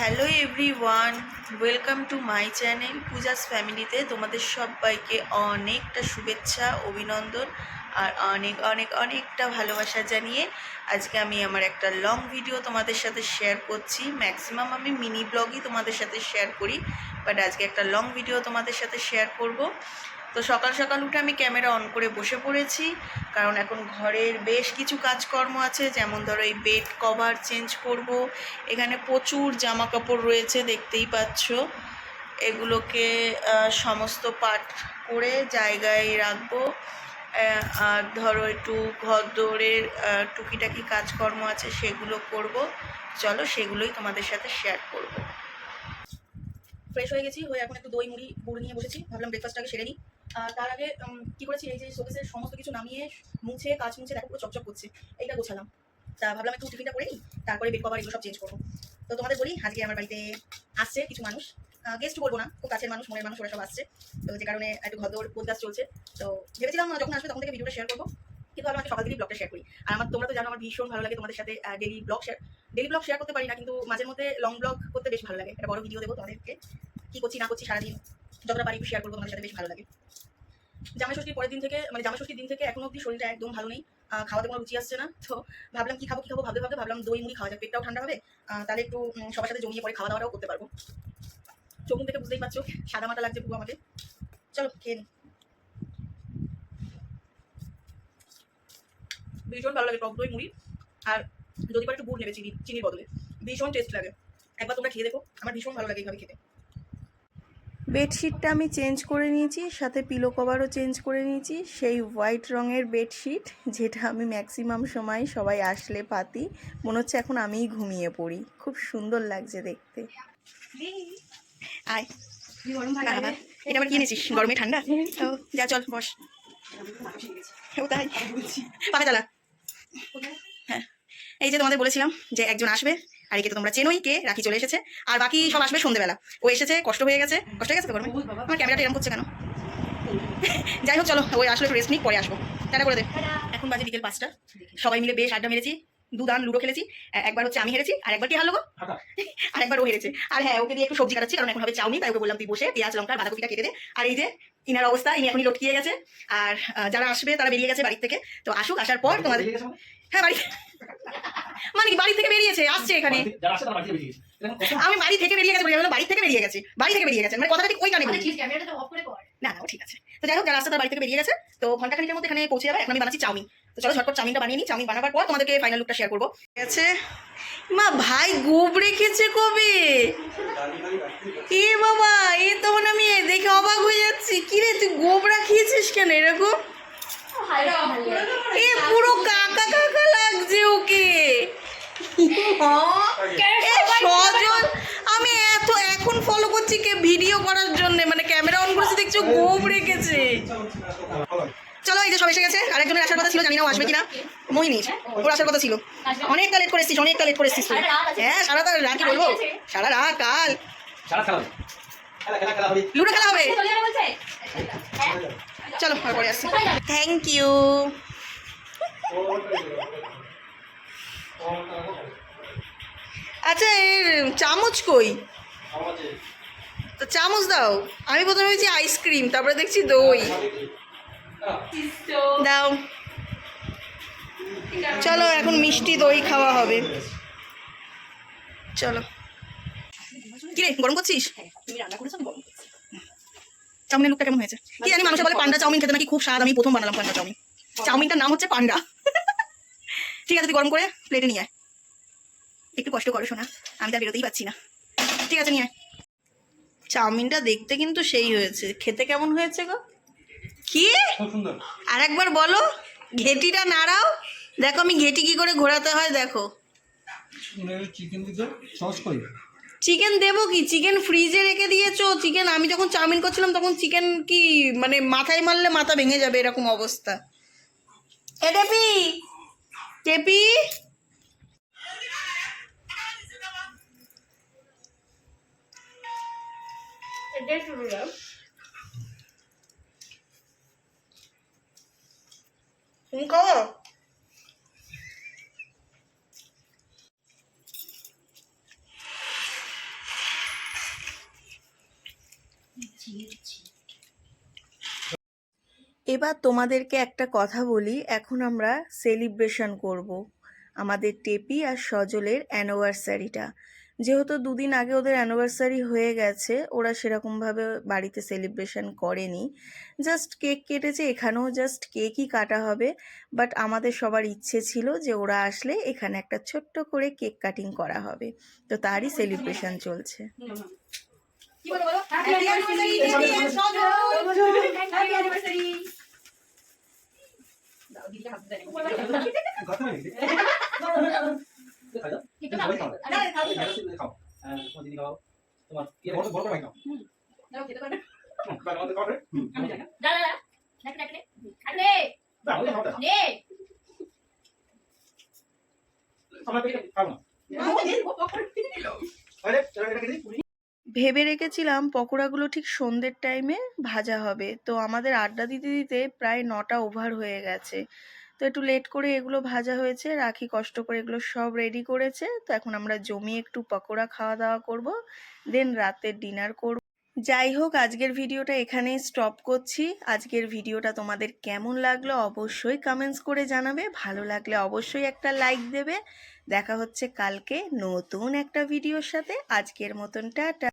Hello everyone, welcome to my channel Puja's ফ্যামিলিতে। তোমাদের সবাইকে অনেকটা শুভেচ্ছা, অভিনন্দন আর অনেক অনেক, অনেকটা ভালোবাসা জানিয়ে আজকে আমি আমার একটা লং ভিডিও তোমাদের সাথে শেয়ার করছি। ম্যাক্সিমাম আমি মিনি ব্লগই তোমাদের সাথে শেয়ার করি বাট আজকে একটা লং ভিডিও তোমাদের সাথে শেয়ার করব। তো সকাল সকাল উঠে আমি ক্যামেরা অন করে বসে পড়েছি, কারণ এখন ঘরের বেশ কিছু কাজকর্ম আছে, যেমন ধরো এই বেড কভার চেঞ্জ করব। এখানে প্রচুর জামা কাপড় রয়েছে, দেখতেই পাচ্ছ। এগুলোকে সমস্ত পাট করে জায়গায় রাখব। আর ধরো একটু ঘর দৌড়ের টুকিটাকি কাজকর্ম আছে, সেগুলো করব। চলো সেগুলোই তোমাদের সাথে শেয়ার করব। ফ্রেশ হয়ে গেছি, হয়ে এখন একটু দই মুড়ি, গুড় নিয়ে বসেছি। ভাবলাম ব্রেকফাস্টটাকে সেরে নিই। তার আগে কি করেছি, এই যে শোকেসের সমস্ত কিছু নামিয়ে, মুছে, কাজ মুছে, দেখো, পুরো চকচক করছে, এইটা গোছালাম। তা ভাবলাম একটু টিফিনটা করে নিই তারপরে বেড কভার এগুলো সব চেঞ্জ করব। তো তোমাদের বলি, আজকে আমার বাড়িতে আসছে কিছু মানুষ। গেস্ট বলব না, খুব কাছের মানুষ, মনের মানুষ, ওরা সব আসছে। তো যে কারণে একটু ঘর পোদগাছ চলছে। তো ভেবেছিলাম যখন আসবে তখন থেকে ভিডিওটা শেয়ার করব। কিন্তু আমি সকাল থেকেই ব্লগটা শেয়ার করি। আর আমার, তোমরা তো জানো, আমার ভীষণ ভালো লাগে তোমাদের সাথে daily vlog share daily vlog share করতে পারি না, কিন্তু মাঝে মধ্যে লং ব্লগ করতে বেশ ভালো লাগে। একটা বড় ভিডিও দেবো তোমাদেরকে। কি করছি, না করছি, সারাদিন যতটা পারি শেয়ার করব, তোমাদের সাথে বেশ ভালো লাগে। জামাই ষষ্ঠীর পরের দিন থেকে মানে জামাই ষষ্ঠীর দিন থেকে এখনও অব্দি শরীরটা একদম ভালো নেই। খাওয়াতে কোনো রুচি আসছে না। তো ভাবলাম কি খাব কি খাব? ভাবতে ভাবতে ভাবলাম দই মুড়ি খাওয়া যাক, পেটটাও ঠান্ডা হবে। তাহলে একটু সবার সাথে জমিয়ে পরে খাওয়া দাওয়াটাও করতে পারব। চোখ দেখে বুঝতেই পারছ, সাদা মাটা লাগছে পুরো আমাকে চলো, খেয়ে নিই ভীষণ ভালো লাগে টক দই মুড়ি। আর যদি পারে একটু গুড় নেবে চিনি, চিনির বদলে। ভীষণ টেস্ট লাগে। একবার তোমরা খেয়ে দেখো, আমার ভীষণ ভালো লাগে এইভাবে খেতে। বেডশিটটা আমি চেঞ্জ করে নিয়েছি সাথে পিলো কভারও চেঞ্জ করে নিয়েছি। সেই হোয়াইট রঙের বেডশিট যেটা আমি ম্যাক্সিমাম সময় সবাই আসলে পাতি। মনে হচ্ছে এখন আমিই ঘুমিয়ে পড়ি। খুব সুন্দর লাগছে দেখতে। আয়। এটা আবার কি এনেছিস? গরমে ঠান্ডা? যা চল বস। ও তাই? পাখা চালা হ্যাঁ। এই যে তোমাদের বলেছিলাম যে একজন আসবে আর একে তো তোমরা চেনোই কে রাখি চলে এসেছে। আর বাকি সব আসবে সন্ধ্যেবেলা ও এসেছে কষ্ট হয়ে গেছে। কষ্ট হয়ে গেছে তো গরমে আমার ক্যামেরাটা এরকম করছে কেন? যাই হোক চলো ওই আসলে একটু রেস্ট নিই পরে আসব। টাটা করে দে। এখন বাজে বিকেল পাঁচটা। সবাই মিলে বেশ আড্ডা মেরেছি দুদান লুডো খেলেছি। একবার হচ্ছে আমি হেরেছি আর একবার কি হারলো গো? আর একবার ও হেরেছে। আর হ্যাঁ ওকে দিয়ে একটু সবজি কাটাচ্ছি কারণ এখন হবে চাউনি তাই ওকে বললাম তুই বসে পেঁয়াজ লঙ্কা বাঁধাকপিটা কেটে দে। আর এই যে ইনার অবস্থা ইনি এখনই লটকিয়ে গেছে। আর যারা আসবে তারা বেরিয়ে গেছে বাড়ি থেকে। তো আসুক আসার পর তোমাদের হ্যাঁ বাড়ি মানে কি বাড়ি থেকে বেরিয়েছে আসছে এখানে। যারা আসে তারা বাড়ি থেকে বেরিয়ে গেছে। এরকম কত- আমি বাড়ি থেকে বেরিয়ে গেছে বলে বাড়ি থেকে বেরিয়ে গেছে বাড়ি থেকে বেরিয়ে গেছে মানে কথাটা ঠিক ওই কানে বলি। ক্যামেরাটা অফ করে কর। না না ঠিক আছে। তো যাই হোক যারা আসছে তার বাড়ি থেকে বেরিয়ে গেছে তো ঘণ্টা খানিকের মধ্যে এখানে পৌঁছে যাবে। এখন আমি বানাচ্ছি চাউমিন। তো চলো ঝটপট চাউমিনটা বানিয়ে নিই। চাউমিন বানাবার পর তোমাদেরকে ফাইনাল লুকটা শেয়ার করব। ঠিক আছে মা ভাই গোব রেখেছে কবে? এ বাবা এ তখন আমি দেখে অবাক হয়ে যাচ্ছি। কি রে তুই গোব রাখিয়েছিস কেন এরকম? এ পুরো কাকা কাকা লাগছে ওকে সজন আমি এত এখন ফলো করছি কে ভিডিও করার জন্য? মানে ক্যামেরা অন করেছি দেখছ গোব রেখেছে। চলো এই যে সব এসে গেছে। আরেকজনের আসার কথা ছিল জানি না ও আসবে কিনা। মোহিনীর ওর আসার কথা ছিল। অনেকটা লেট করে এসছিস অনেকটা লেট করে এসছিস তুই। হ্যাঁ সারা তার রাত কি বলব? সারা রাত কাল। সারা খেলা হবে। খেলা, খেলা, খেলা হবে। লুডো খেলা হবে? চলে পরে আসছি। থ্যাংক ইউ আচ্ছা এর চামচ কই? তো চামচ দাও। আমি প্রথমে ভেবেছি আইসক্রিম তারপরে দেখছি দই। দাও। চলো এখন মিষ্টি দই খাওয়া হবে। চলো। কি রে গরম করছিস। চাউমিনের লুকটা কেমন হয়েছে? কি জানি মানুষে বলে পান্ডা চাউমিন খেতে নাকি খুব স্বাদ আমি প্রথম বানালাম পান্ডা চাউমিন। চাউমিনটার নাম হচ্ছে পান্ডা। ঠিক আছে তুই গরম করে প্লেটে নিয়ে আয়। একটু কষ্ট করো শোনা আমি তা বেরোতেই পাচ্ছি না। ঠিক আছে নিয়ে আয়। চাউমিনটা দেখতে কিন্তু সেই হয়েছে। খেতে কেমন হয়েছে গো? কি? আর একবার বলো ঘেটিটা নাড়াও। দেখো আমি ঘেটি কি করে ঘোরাতে হয় দেখো। চিকেন দেবো কি? চিকেন ফ্রিজে রেখে দিয়েছ? চিকেন আমি যখন চাউমিন করছিলাম তখন চিকেন কি মানে মাথায় মারলে মাথা ভেঙে যাবে এরকম অবস্থা। এ টেপি এটাই শুরু এবার তোমাদেরকে একটা কথা বলি, এখন আমরা সেলিব্রেশন করব আমাদের টেপি আর সজলের অ্যানিভার্সারিটা যেহেতু দুদিন আগে ওদের অ্যানিভার্সারি হয়ে গেছে, ওরা সেরকমভাবে বাড়িতে সেলিব্রেশন করেনি। জাস্ট কেক কেটেছে, এখানেও জাস্ট কেকই কাটা হবে বাট আমাদের সবার ইচ্ছে ছিল যে ওরা আসলে এখানে একটা ছোট্ট করে কেক কাটিং করা হবে। তো তারই সেলিব্রেশন চলছে। কি বলো বলো? হ্যাপি অ্যানিভার্সারি হ্যাপি অ্যানিভার্সারি আমরা পেয়ে খাব না আরে এটা এটা কেটে দিই। ভেবে রেখেছিলাম পকোড়াগুলো ঠিক সন্ধ্যের টাইমে ভাজা হবে। তো আমাদের আড্ডা দিতে দিতে প্রায় নটা ওভার হয়ে গেছে। তো একটু লেট করে এগুলো ভাজা হয়েছে, রাখি কষ্ট করে এগুলো সব রেডি করেছে। তো এখন আমরা জমিয়ে একটু পকোড়া খাওয়া দাওয়া করব দেন রাতের ডিনার করব। যাই হোক, আজকের ভিডিওটা এখানেই স্টপ করছি। আজকের ভিডিওটা তোমাদের কেমন লাগল অবশ্যই কমেন্টস করে জানাবে। ভালো লাগলে অবশ্যই একটা লাইক দেবে। দেখা হচ্ছে কালকে নতুন একটা ভিডিওর সাথে। আজকের মতন, টাটা।